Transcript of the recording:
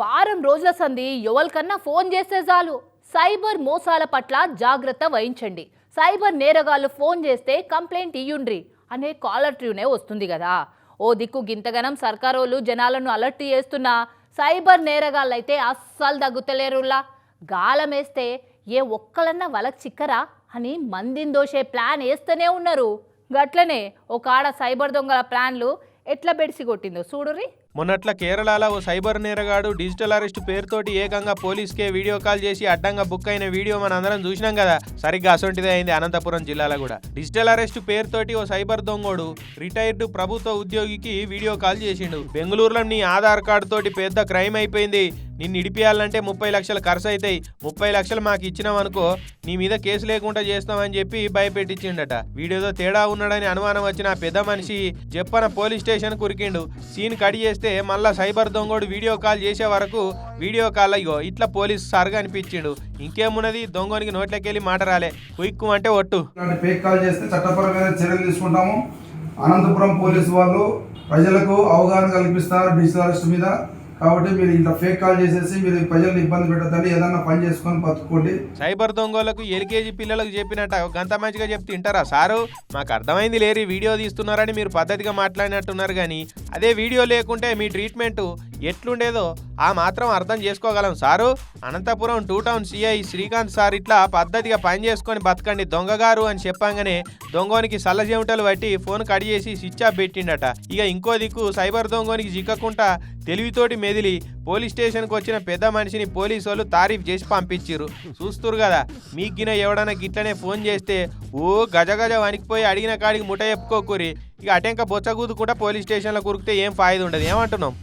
వారం రోజుల సంధి ఎవరికన్నా ఫోన్ చేస్తే చాలు. సైబర్ మోసాల పట్ల జాగ్రత్త వహించండి. సైబర్ నేరగాళ్ళు ఫోన్ చేస్తే కంప్లైంట్ ఇయ్యుండ్రి అనే కాలర్ ట్యూనే వస్తుంది కదా. ఓ దిక్కు గింతగనం సర్కారోళ్ళు జనాలను అలర్ట్ చేస్తున్నా సైబర్ నేరగాళ్ళైతే అస్సలు తగ్గుతలేరులా గాలమేస్తే ఏ ఒక్కలన్నా వాళ్ళకి చిక్కరా అని మందిని దోషే ప్లాన్ వేస్తూనే ఉన్నారు. గట్లనే ఒక ఆడ సైబర్ దొంగల ప్లాన్లు ఎట్లా బెడిసి కొట్టిందో చూడుర్రీ. మొన్నట్ల కేరళలో ఓ సైబర్ నేరగాడు డిజిటల్ అరెస్ట్ పేరుతోటి ఏకంగా పోలీస్కే వీడియో కాల్ చేసి అడ్డంగా బుక్ అయిన వీడియో మన అందరం చూసినాం కదా. సరిగ్గా అసొంటిదే అయింది అనంతపురం జిల్లాలో కూడా. డిజిటల్ అరెస్ట్ పేరుతోటి ఓ సైబర్ దొంగోడు రిటైర్డ్ ప్రభుత్వ ఉద్యోగికి వీడియో కాల్ చేసిండు. బెంగళూరులో నీ ఆధార్ కార్డు తోటి పెద్ద క్రైమ్ అయిపోయింది. నిన్ను ఇడిపియాలంటే ముప్పై లక్షలు ఖర్చు అవుతాయి ముప్పై లక్షలు మాకు ఇచ్చినాం అనుకో నీ మీద కేసు లేకుండా చేస్తామని చెప్పి భయపెట్టించిండట. వీడియోతో తేడా ఉన్నాడని అనుమానం వచ్చిన పెద్ద మనిషి చెప్పన పోలీస్ స్టేషన్ కురికిండు సీన్ కడి చేస్తే మళ్ళా సైబర్ దొంగోడు వీడియో కాల్ చేసే వరకు వీడియో కాల్ అయ్యో ఇట్లా పోలీస్ సార్గా అనిపించిండు. ఇంకేమున్నది? దొంగోనికి నోట్లోకెళ్ళి మాట రాలే. కుయిక్కు అంటే ఒట్టు. ఫేక్ కాల్ చేస్తే చట్టపరమైన చర్యలు తీసుకుంటాము. అనంతపురం పోలీసు వాళ్ళు ప్రజలకు అవగాహన కల్పిస్తారు డిజిటల్ అరెస్ట్ మీద. కాబట్టి మీరు ఇట్లా ఫేక్ కాల్ చేసేసి మీరు ప్రజలను ఇబ్బంది పెట్టద్దండి. ఏదన్నా పని చేసుకొని బతుకోండి సైబర్ దొంగలకు ఎల్కేజీ పిల్లలకు చెప్పినట్ట గంత మంచిగా చెప్తే వింటారా? సారు మాకు అర్థమైంది లేరు వీడియో తీస్తున్నారని మీరు పద్ధతిగా మాట్లాడినట్టున్నారు కానీ అదే వీడియో లేకుంటే మీ ట్రీట్మెంట్ ఎట్లుండేదో ఆ మాత్రం అర్థం చేసుకోగలం sir. Anantapuram two town CI Srikanth sir ఇట్లా పద్ధతిగా పని చేసుకొని బతకండి దొంగగారు అని చెప్పంగానే దొంగోనికి సల్లజేమిటలు పట్టి ఫోన్ కడి చేసి స్విచ్ ఆఫ్ పెట్టిండట. ఇక ఇంకో దిక్కు సైబర్ దొంగోనికి చిక్కకుండా తెలివితోటి మెదిలి పోలీస్ స్టేషన్కి వచ్చిన పెద్ద మనిషిని పోలీసు వాళ్ళు తారీఫ్ చేసి పంపించిర్రు. చూస్తురు కదా మీకు గిన ఎవడన్నా గిట్లనే ఫోన్ చేస్తే ఓ గజ గజ వణికిపోయి అడిగిన కాడికి ముఠ చెప్పుకోకూరి. ఇక అటెంక బొచ్చగూదుకుంటా పోలీస్ స్టేషన్లో కురికితే ఏం ఫాయిదా ఉండదు ఏమంటున్నాం